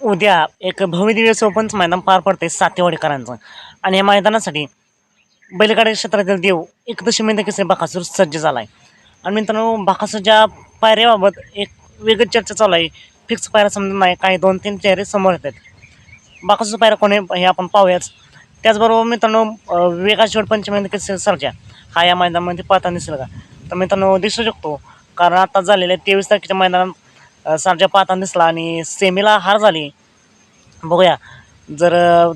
उद्या एक भव्यदिव्य ओपनचं मैदान पार पडते सातेवाडीकरांचं. आणि या मैदानासाठी बैलगाडी क्षेत्रातील देव एकदशी महिने केसरी बाकासूर सज्ज झाला आहे आणि मित्रांनो बाकासूरच्या पायऱ्याबाबत एक वेगळी चर्चा चालू आहे. फिक्स पायऱ्या समजत नाही काही दोन तीन चेहरे समोर येतात. बाकासूर पायऱ्या कोणी हे आपण पाहूयाच त्याचबरोबर मित्रांनो अं, वेगा शेवट सर्जा. हा या मैदानामध्ये पाहता दिसेल का? तर मित्रांनो दिसू शकतो. कारण आता झालेल्या तेवीस तारखेच्या मैदानात सर्जा पाहताना दिसला आणि सेमीला हार झाली. बघूया. जर अ,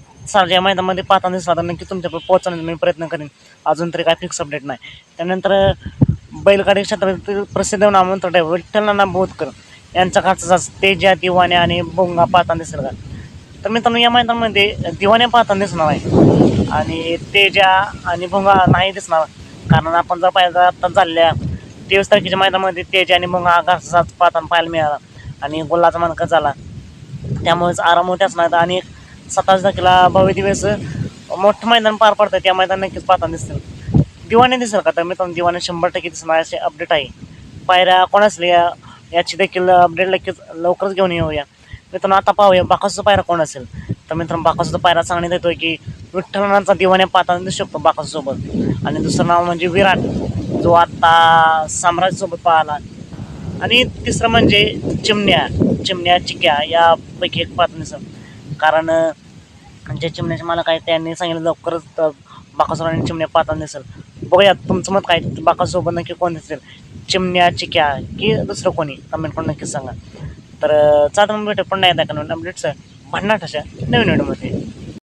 मैदानामध्ये पाहताना दिसला तर नक्की तुमच्याकडे पोहोचण्याचा मी प्रयत्न करेन. अजून तरी काय फिक्स अपडेट नाही. त्यानंतर बैलगाडी क्षेत्रातील प्रसिद्ध नामवंत ड्रायव्हर विठ्ठल नाना बोधकर यांचा खाचा तेजा दिवाने आणि बोंगा पाहताना दिसेल का? तर मित्रांनो या मैदानामध्ये दिवाने पाहताना दिसणार आहे. आणि तेजा आणि भोंगा नाही दिसणार. कारण आपण जर पाहिजे आता झालेल्या तेवीस तारखेच्या मैदानामध्ये त्याची आणि मग आकाशात पाताना पाहायला मिळाला. आणि गोल्लाचा मानक झाला. त्यामुळेच आराम होत्याच नाही आणि सत्तावीस तारखेला भव्य दिवस मोठं मैदान पार पडतं. त्या मैदान नक्कीच पाहताना दिसतील दिवाने दिसेल का? तर मित्रांनो दिवाने शंभर टक्के दिसणार असे अपडेट आहे. पायऱ्या कोण असल्या याची देखील अपडेट नक्कीच लवकरच घेऊन येऊया. मित्रांनो आता पाहूया बाकासूचा पायरा कोण असेल? तर मित्रांनो बाकासूचा पायरा सांगण्यात येतोय की विठ्ठलनाचा दिवाने पाहताना दिसू शकतो बाकासूसोबत. आणि दुसरं नाव म्हणजे विराट. जो आता साम्राज्यसोबत पाहिला. आणि तिसरं म्हणजे चिमण्या चिमण्या चिक्या यापैकी एक पात्र कारण जे चिमण्याचे मला काय त्यांनी सांगितलं लवकरच तर बाकासोर आणि चिमण्या पाहताना दिसेल बघूया तुमचं मत काय? बाकासोबत नक्की कोण दिसेल? चिमण्या चिक्या की दुसरं कोणी? कमेंट करून नक्कीच सांगा. तर चालतं मग भेटू पण नाही त्या अपडेट्स भन्नाट अशा नवीन व्हिडिओमध्ये